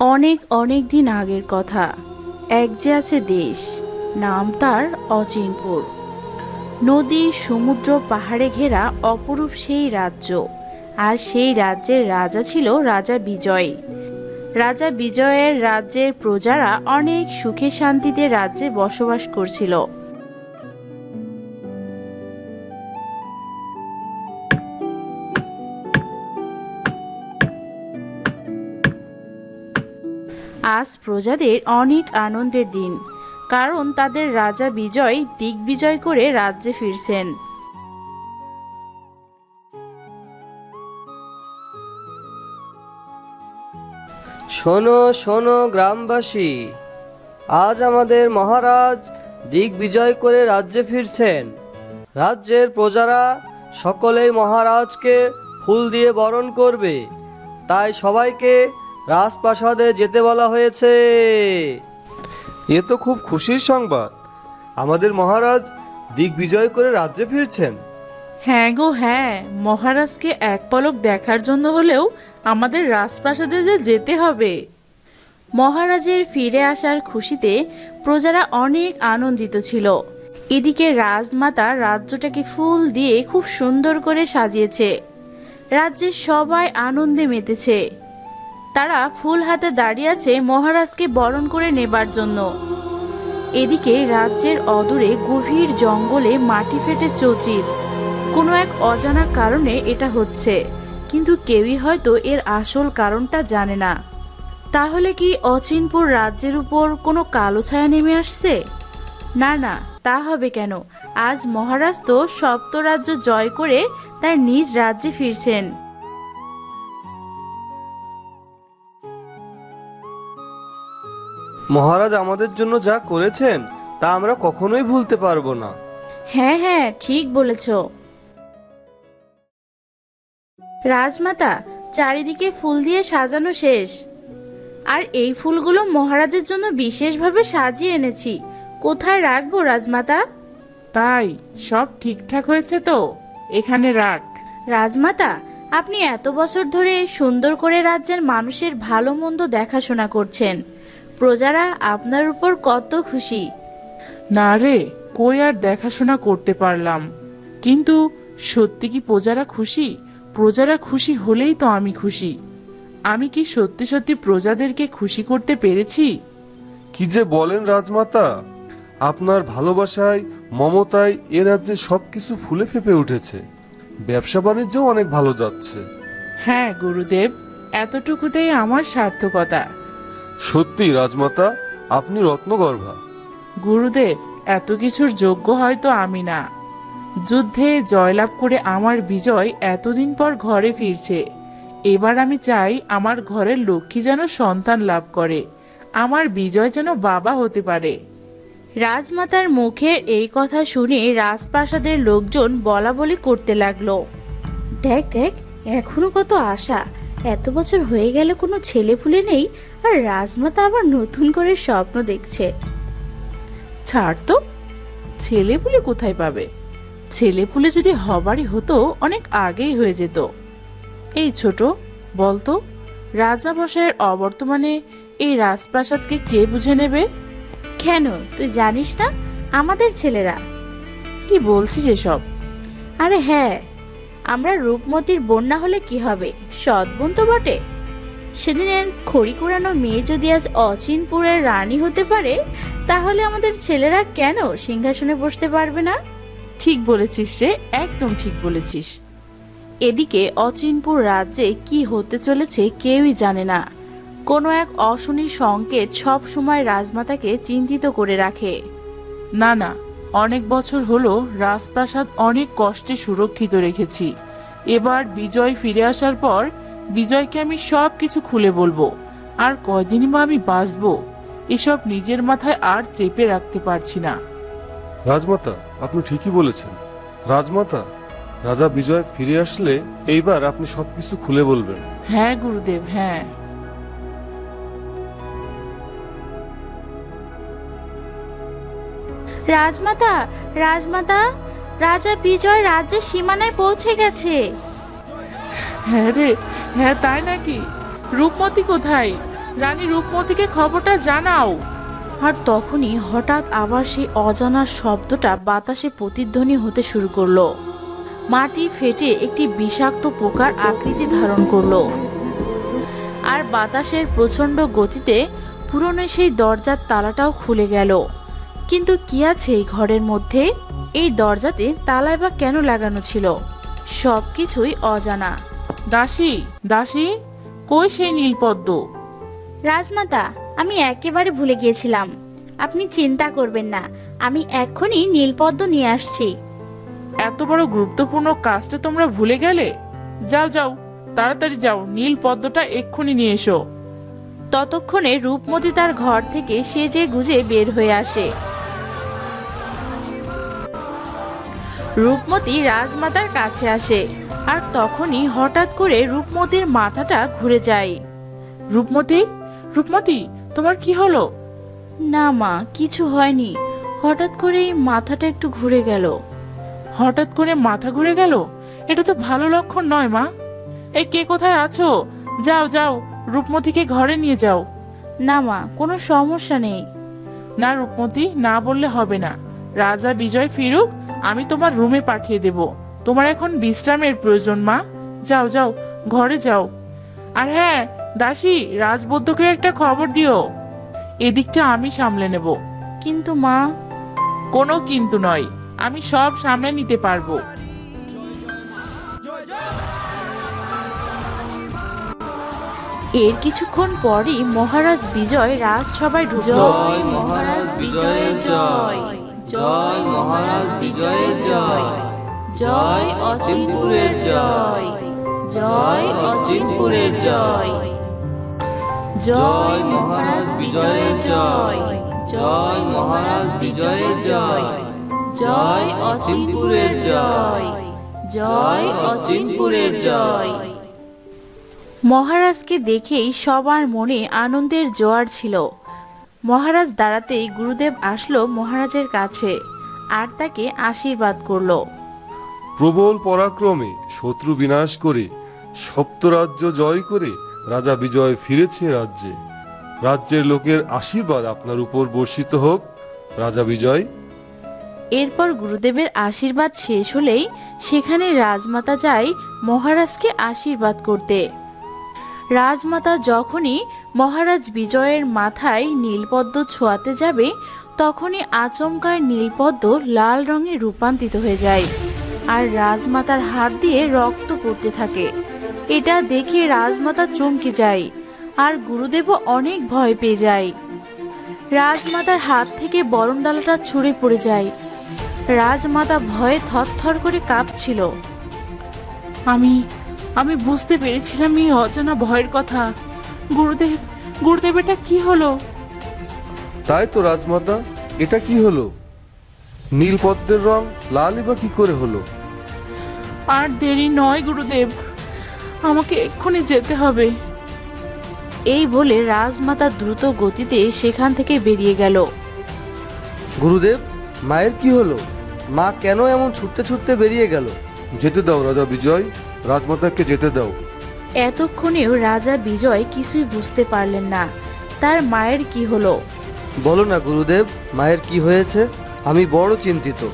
অনেক অনেক দিন আগের কথা। এক যে আছে দেশ, নাম তার অচিনপুর। নদী, সমুদ্র, পাহাড়ে ঘেরা অপরূপ সেই রাজ্য। আর সেই রাজ্যের রাজা ছিল রাজা বিজয়। রাজা বিজয়ের রাজ্যের প্রজারা অনেক সুখে শান্তিতে রাজ্যে বসবাস করছিল। আজ প্রজাদের অনেক আনন্দের দিন, কারণ তাদের রাজা বিজয় দিগ্বিজয় করে রাজ্যে ফিরছেন। শোনো শোনো গ্রামবাসী, আজ আমাদের মহারাজ দিগ্বিজয় করে রাজ্যে ফিরছেন। রাজ্যের প্রজারা সকলেই মহারাজকে ফুল দিয়ে বরণ করবে, তাই সবাইকে রাজপ্রাসাদে যেতে বলা হয়েছে। এ তো খুব খুশির সংবাদ। আমাদের মহারাজ দিগ্বিজয় করে রাজ্যে ফিরছেন। হ্যাঁ গো হ্যাঁ। মহারাজকে এক পলক দেখার জন্য হলেও আমাদের রাজপ্রাসাদে যে যেতে হবে। মহারাজের ফিরে আসার খুশিতে প্রজারা অনেক আনন্দিত ছিল। এদিকে রাজমাতা রাজ্যটাকে ফুল দিয়ে খুব সুন্দর করে সাজিয়েছে। রাজ্যের সবাই আনন্দে মেতেছে। তারা ফুল হাতে দাঁড়িয়ে আছে মহারাজকে বরণ করে নেবার জন্য। এদিকে রাজ্যের অদূরে গভীর জঙ্গলে মাটি ফেটে চচির। কোনো এক অজানা কারণে এটা হচ্ছে, কিন্তু কেউই হয়তো এর আসল কারণটা জানে না। তাহলে কি অচিনপুর রাজ্যের উপর কোনো কালো ছায়া নেমে আসছে? না না, তা হবে কেন? আজ মহারাজ তো সপ্ত রাজ্য জয় করে তার নিজ রাজ্যে ফিরছেন। মহারাজ আমাদের জন্য যা করেছেন তা আমরা কখনোই ভুলতে পারব না। হ্যাঁ হ্যাঁ ঠিক বলেছ। রাজমাতা চারিদিকে ফুল দিয়ে সাজানো শেষ। আর এই ফুলগুলো মহারাজের জন্য বিশেষভাবে সাজিয়ে এনেছি। কোথায় রাখব রাজমাতা? তাই সব ঠিকঠাক হয়েছে তো? এখানে রাখ। রাজমাতা আপনি এত বছর ধরে সুন্দর করে রাজ্যের মানুষের ভালো মন্দ দেখাশোনা করছেন। প্রজারা আপনার উপর কত খুশি। না রে কই আর দেখাশোনা করতে পারলাম। কিন্তু সত্যি কি প্রজারা খুশি? প্রজারা খুশি হলেই তো আমি খুশি। আমি কি সত্যি সত্যি প্রজাদেরকে খুশি করতে পেরেছি? কি যে বলেন রাজমাতা আপনার ভালোবাসায় মমতায় এ রাজ্যে সবকিছু ফুলে ফেপে উঠেছে। ব্যবসা বাণিজ্যও অনেক ভালো যাচ্ছে। হ্যাঁ গুরুদেব এতটুকুতেই আমার সার্থকতা। সত্যি রাজমাতা আপনি রত্নগর্ভা। গুরুদেব এত কিছুর যোগ্য হয়তো আমি না। যুদ্ধে জয়লাভ করে আমার বিজয় এতদিন পর ঘরে ফিরছে। এবার আমি চাই আমার ঘরের লক্ষ্মী যেন সন্তান লাভ করে। আমার বিজয় যেন বাবা হতে পারে। রাজমাতার মুখের এই কথা শুনে রাজপ্রাসাদের লোকজন বলা বলি করতে লাগল। দেখ দেখ এখনও কত আশা। এত বছর হয়ে গেল কোনো ছেলে ফুলে নেই আর রাজমাতা আবার নতুন করে স্বপ্ন দেখছে। ছাড় তো ছেলে পুলে কোথায় পাবে? ছেলে পুলে যদি হবারই হতো অনেক আগেই হয়ে যেত। এই ছোট বলতো রাজা মশাইয়ের অবর্তমানে এই রাজপ্রাসাদকে কে বুঝে নেবে? কেন তুই জানিস না? আমাদের ছেলেরা। কি বলছিস এসব? আরে হ্যাঁ আমরা রূপমতির বন্যা হলে কি হবে? সৎ বোন তো বটে। সেদিনের খড়ি কুড়ানো মেয়ে যদি আজ অচিনপুরের রানী হতে পারে, তাহলে আমাদের ছেলেরা কেন সিংহাসনে বসতে পারবে না? ঠিক বলেছিস রে, একদম ঠিক বলেছিস। এদিকে অচিনপুর রাজ্যে কি হতে চলেছে কেউই জানে না। কোনো এক অশনি সংকেত সব সময় রাজমাতাকে চিন্তিত করে রাখে। না না অনেক বছর হলো রাজপ্রাসাদ অনেক কষ্টে সুরক্ষিত রেখেছি। এবার বিজয় ফিরে আসার পর বিজয়কে আমি সব কিছু খুলে বলব। আর কয়দিনই বা আমি বাঁচবো এসব নিজের মাথায় আর চেপে রাখতে পারছি না। রাজমাতা আপনি ঠিকই বলেছেন। রাজমাতা রাজা বিজয় ফিরে আসলে এইবার আপনি সবকিছু খুলে বলবেন। হ্যাঁ গুরুদেব হ্যাঁ। রাজমাতা রাজমাতা রাজা বিজয় রাজ্যের সীমানায় পৌঁছে গেছে। হ্যাঁ রে হ্যাঁ তাই নাকি? রূপমতি কোথায়? রানী রূপমতিকে খবরটা জানাও। আর তখনই হঠাৎ আবার সেই অজানা শব্দটা বাতাসে প্রতিধ্বনি হতে শুরু করল। মাটি ফেটে একটি বিষাক্ত পোকার আকৃতি ধারণ করল। আর বাতাসের প্রচণ্ড গতিতে পুরনো সেই দরজার তালাটাও খুলে গেল। কিন্তু কি আছে এই ঘরের মধ্যে? এই দরজাতে তালায় বা কেন লাগানো ছিল? সব কিছুই অজানা। দাসী দাসী কই সেই নীলপদ্ম? রাজমাতা আমি একেবারে ভুলে গিয়েছিলাম। আপনি চিন্তা করবেন না আমি এক্ষুনি নীলপদ্ম নিয়ে আসছি। এত বড় গুরুত্বপূর্ণ কাজটা তোমরা ভুলে গেলে? যাও যাও তাড়াতাড়ি যাও নীল পদ্মটা এক্ষুনি নিয়ে এসো। ততক্ষণে রূপমতি তার ঘর থেকে সেজে গুজে বের হয়ে আসে। রূপমতি রাজমাতার কাছে আসে আর তখনই হঠাৎ করে রূপমতির মাথাটা ঘুরে যায়। রূপমতি রূপমতি, তোমার কি হলো? না মা, কিছু হয়নি। হঠাৎ করেই মাথাটা একটু ঘুরে গেল। হঠাৎ করে মাথা ঘুরে গেল? এটা তো ভালো লক্ষণ নয় মা। এই কে কোথায় আছো? যাও যাও, রূপমতিকে ঘরে নিয়ে যাও। না মা, কোনো সমস্যা নেই। না রূপমতি, না বললে হবে না। রাজা বিজয় ফিরুক আমি তোমার রুমে পাঠিয়ে দেব। তোমার এখন বিশ্রামের প্রয়োজন মা। যাও যাও ঘরে যাও। আর হ্যাঁ দাসী রাজবদ্ধকে একটা খবর দিও। এদিকটা আমি সামলে নেব। কিন্তু মা কোনো কিন্তু নয়। আমি সব সামলে নিতে পারব। এর কিছুক্ষণ পরই মহারাজ বিজয় রাজসভায় জয় মহারাজ বিজয়ের জয়। জয় মহারাজ, বিজয়ের জয়। জয় অচিনপুরের জয়। জয় অচিনপুরের জয়। জয় মহারাজ, বিজয়ের জয়। জয় মহারাজ, বিজয়ের জয়। জয় অচিনপুরের জয়। জয় অচিনপুরের জয়। মহারাজকে দেখেই সবার মনে আনন্দের জোয়ার ছিল। মহারাজ দাঁড়াতেই গুরুদেব আসলো মহারাজের কাছে আর তাকে আশীর্বাদ করল। প্রবল পরাক্রমে শত্রু বিনাশ করে সপ্তরাজ্য জয় করে রাজা বিজয় ফিরেছে রাজ্যে। রাজ্যের লোকের আশীর্বাদ আপনার উপর বর্ষিত হোক রাজা বিজয়। এরপর গুরুদেবের আশীর্বাদ শেষ হলেই সেখানে রাজমাতা যায় মহারাজকে আশীর্বাদ করতে। রাজমাতা যখনই মহারাজ বিজয়ের মাথায় নীলপদ্ম ছোঁয়াতে যাবে, তখনই আচমকায় নীলপদ্ম লাল রঙে রূপান্তরিত হয়ে যায় আর রাজমাতার হাত দিয়ে রক্ত পড়তে থাকে। এটা দেখে রাজমাতা চমকে যায় আর গুরুদেবও অনেক ভয় পেয়ে যায়। রাজমাতার হাত থেকে বরণডালাটা ছুঁড়ে পড়ে যায়। রাজমাতা ভয়ে থরথর করে কাঁপছিল। আমি আমি বুঝতে পেরেছিলাম এই অজানা ভয়ের কথা। গুরুদেব গুরুদেব এটা কি হলো? তাই তো রাজমাতা এটা কি হলো? নীলপদ্মের রং লালই বা কি করে হলো? আর দেরি নয় গুরুদেব আমাকে এক্ষুনি যেতে হবে। এই বলে রাজমাতা দ্রুত গতিতে সেখান থেকে বেরিয়ে গেল। গুরুদেব মায়ের কি হলো? মা কেন এমন ছুটতে ছুটতে বেরিয়ে গেল? যেতে দাও রাজা বিজয় রাজমাতাকে যেতে দাও। এতক্ষণেও রাজা বিজয় কিছুই বুঝতে পারলেন না। তার মায়ের কি হলো? বলো না গুরুদেব, মায়ের কি হয়েছে? আমি বড় চিন্তিত।